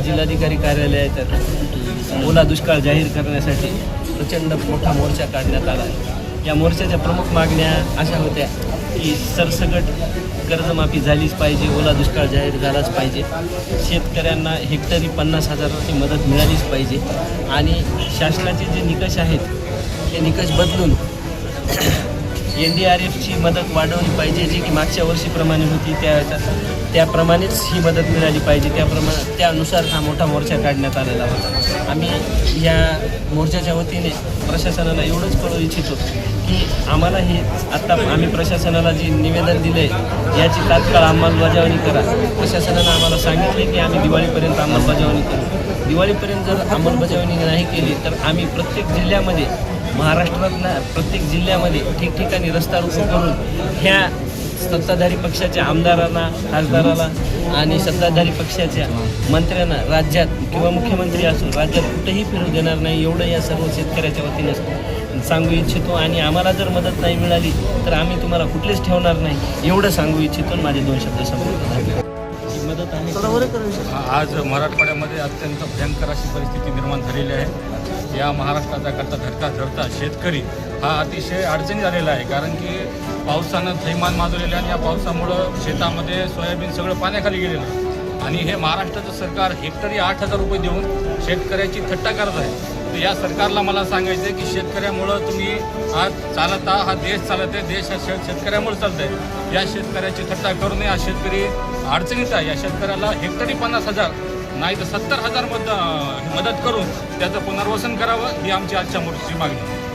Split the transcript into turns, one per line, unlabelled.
जिल्हाधिकारी कार्यालयात ओला दुष्काळ जाहीर करण्यासाठी प्रचंड मोठा मोर्चा काढण्यात आला आहे. या मोर्चाच्या प्रमुख मागण्या अशा होत्या की सरसकट कर्जमाफी झालीच पाहिजे ओला दुष्काळ जाहीर झालाच पाहिजे. शेतकऱ्यांना हेक्टरी पन्नास हजाराची मदत मिळालीच पाहिजे. आणि शासनाचे जे निकष आहेत ते निकष बदलून एन डी आर एफची मदत वाढवली पाहिजे जी की मागच्या वर्षीप्रमाणे होती. त्या त्याप्रमाणेच ही मदत मिळाली पाहिजे. त्याप्रमाणे त्यानुसार हा मोठा मोर्चा काढण्यात आलेला होता. आम्ही या मोर्चाच्या वतीने प्रशासनाला एवढंच कळू इच्छितो की आम्हाला हे आत्ता आम्ही प्रशासनाला जे निवेदन दिलं आहे याची तात्काळ अंमलबजावणी करा. प्रशासनानं आम्हाला सांगितले की आम्ही दिवाळीपर्यंत अंमलबजावणी करू. दिवाळीपर्यंत जर अंमलबजावणी नाही केली तर आम्ही प्रत्येक जिल्ह्यामध्ये महाराष्ट्रातल्या प्रत्येक जिल्ह्यामध्ये ठिकठिकाणी रस्ता रोको करून ह्या सत्ताधारी पक्षाच्या आमदारांना खासदाराला आणि सत्ताधारी पक्षाच्या मंत्र्यांना राज्यात किंवा मुख्यमंत्री असो राज्यात कुठेही फिरू देणार नाही एवढं या सर्व शेतकऱ्याच्या वतीने सांगू इच्छितो. आणि आम्हाला जर मदत नाही मिळाली तर आम्ही तुम्हाला कुठलेच ठेवणार नाही एवढं सांगू इच्छितो माझे दोन शब्द ही मदत आहे
आज मराठवाड्यामध्ये अत्यंत भयंकर अशी परिस्थिती निर्माण झालेली आहे. या महाराष्ट्राचा करता धडका धरता शेतकरी हा अतिशय अडचणी झालेला आहे. कारण की पावसानं थैमान माजवलेलं आहे आणि या पावसामुळं शेतामध्ये सोयाबीन सगळं पाण्याखाली गेलेलं आहे. आणि हे महाराष्ट्राचं सरकार हेक्टरी आठ हजार रुपये देऊन शेतकऱ्याची थट्टा करत आहे. तर या सरकारला मला सांगायचं आहे की शेतकऱ्यामुळं तुम्ही आज चालता हा देश चालत आहे देश हा शेत शेतकऱ्यामुळे चालत आहे. या शेतकऱ्याची थट्टा करू नये. हा शेतकरी अडचणीत आहे. या शेतकऱ्याला हेक्टरी पन्नास हजार नाही तर सत्तर हजार मद मदत करून त्याचं पुनर्वसन करावं ही आमची आजच्या मोर्चाची मागणी आहे.